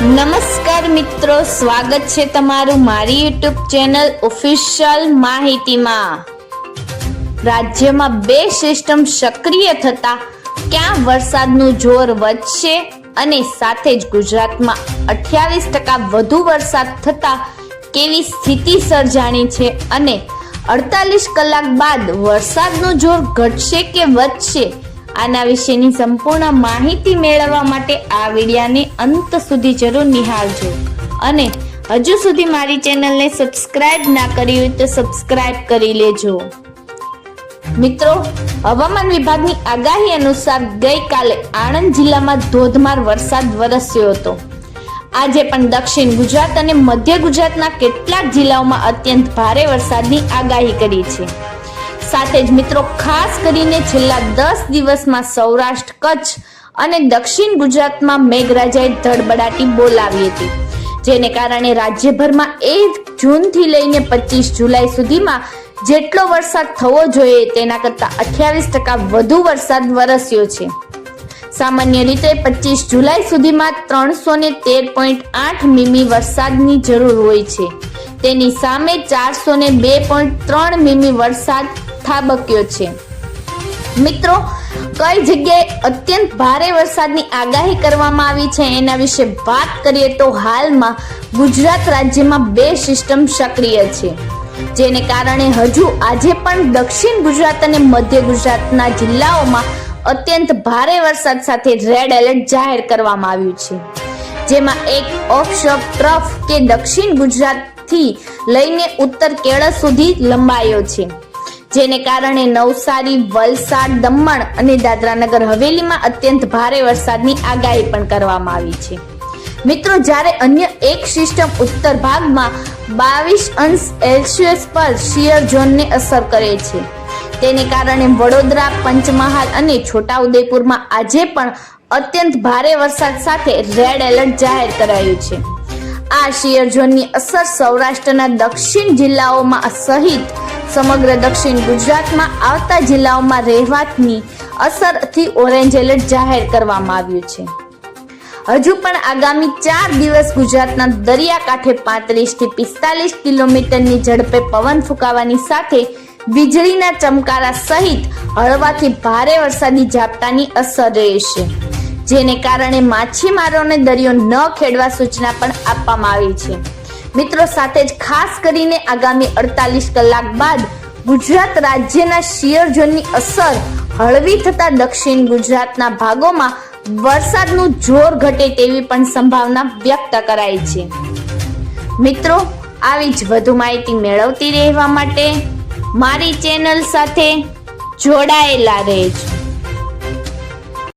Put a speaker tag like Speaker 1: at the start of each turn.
Speaker 1: નમસ્કાર મિત્રો, સ્વાગત છે તમારું મારી યુટ્યુબ ચેનલ ઓફિશિયલ માહિતીમાં. રાજ્યમાં બે સિસ્ટમ સક્રિય થતા ક્યાં વરસાદનું જોર વધશે અને સાથે જ ગુજરાતમાં અઠ્યાવીસ ટકા વધુ વરસાદ થતા કેવી સ્થિતિ સર્જાણી છે અને અડતાલીસ કલાક બાદ વરસાદનું જોર ઘટશે કે વધશે આના વિશેની સંપૂર્ણ માહિતી મેળવવા માટે આ વિડિયાને અંત સુધી જરૂર નિહાળજો. અને હજુ સુધી મારી ચેનલને સબસ્ક્રાઇબ ના કરી હોય તો સબસ્ક્રાઇબ કરી લેજો. મિત્રો, હવામાન વિભાગની આગાહી અનુસાર ગઈકાલે આણંદ જિલ્લામાં ધોધમાર વરસાદ વરસ્યો હતો. આજે પણ દક્ષિણ ગુજરાત અને મધ્ય ગુજરાતના કેટલાક જિલ્લાઓમાં અત્યંત ભારે વરસાદની આગાહી કરી છે. સાથે જ મિત્રો, ખાસ કરીને છેલ્લા દસ દિવસમાં સૌરાષ્ટ્ર, કચ્છ અને દક્ષિણ ગુજરાતમાં મેઘરાજાએ ધડબડાટી બોલાવી હતી, જેને કારણે રાજ્યભરમાં એક જૂનથી લઈને પચીસ જુલાઈ સુધીમાં જેટલો વરસાદ થવો જોઈએ તેના કરતાં અઠ્યાવીસ ટકા વધુ વરસાદ વરસ્યો છે. સામાન્ય રીતે પચીસ જુલાઈ સુધીમાં ત્રણસો ને તેર પોઈન્ટ આઠ મીમી વરસાદની જરૂર હોય છે. તેની સામે ચારસો ને બે પોઈન્ટ ત્રણ મીમી વરસાદ થાબક્યો છે. મિત્રો, કઈ જગ્યાએ અત્યંત ભારે વરસાદની આગાહી કરવામાં આવી છે એના વિશે વાત કરીએ તો હાલમાં ગુજરાત રાજ્યમાં બે સિસ્ટમ સક્રિય છે, જેને કારણે હજુ આજે પણ દક્ષિણ ગુજરાત અને મધ્ય ગુજરાતના જિલ્લાઓમાં અત્યંત ભારે વરસાદ સાથે રેડ એલર્ટ જાહેર કરવામાં આવ્યું છે. જેમાં એક ઓફશોર ટ્રફ કે દક્ષિણ ગુજરાતથી લઈને ઉત્તર કેરળ સુધી લંબાયો છે. જેને કારણે નવસારી, વલસાડ, દમણ અને દાદરાનગર હવેલીમાં અત્યંત ભારે વરસાદની આગાહી પણ કરવામાં આવી છે. મિત્રો, જ્યારે અન્ય એક સિસ્ટમ ઉત્તર ભાગમાં બાવીસ અંશ સેલ્સિયસ પર શિયર ઝોનને અસર કરે છે. તેને કારણે વડોદરા, પંચમહાલ અને છોટાઉદેપુરમાં આજે પણ અત્યંત ભારે વરસાદ સાથે રેડ એલર્ટ જાહેર કરાયું છે. આ શિયર ઝોનની અસર સૌરાષ્ટ્રના દક્ષિણ જિલ્લાઓમાં સહિત સમગ્ર દક્ષિણ ગુજરાતમાં આવતા જિલ્લાઓમાં રહેવાતની અસરથી ઓરેન્જ એલર્ટ જાહેર કરવામાં આવ્યું છે. હજુ પણ આગામી ચાર દિવસ ગુજરાતના દરિયાકાંઠે પાંત્રીસથી પિસ્તાલીસ કિલોમીટરની ઝડપે પવન ફૂંકાવાની સાથે વીજળીના ચમકારા સહિત હળવાથી ભારે વરસાદી ઝાપટાની અસર રહેશે. જેને કારણે માછીમારોને દરિયો ન ખેડવા સૂચના પણ આપવામાં આવી છે. મિત્રો સાથે જ ખાસ કરીને આગામી અડતાલીસ કલાક બાદ ગુજરાત રાજ્યના શિયર ઝોનની અસર હળવી થતા દક્ષિણ ગુજરાતના ભાગોમાં વરસાદનું જોર ઘટે તેવી પણ સંભાવના વ્યક્ત કરાઈ છે. મિત્રો, આવી જ વધુ માહિતી મેળવતી રહેવા માટે મારી ચેનલ સાથે જોડાયેલા રહેજો.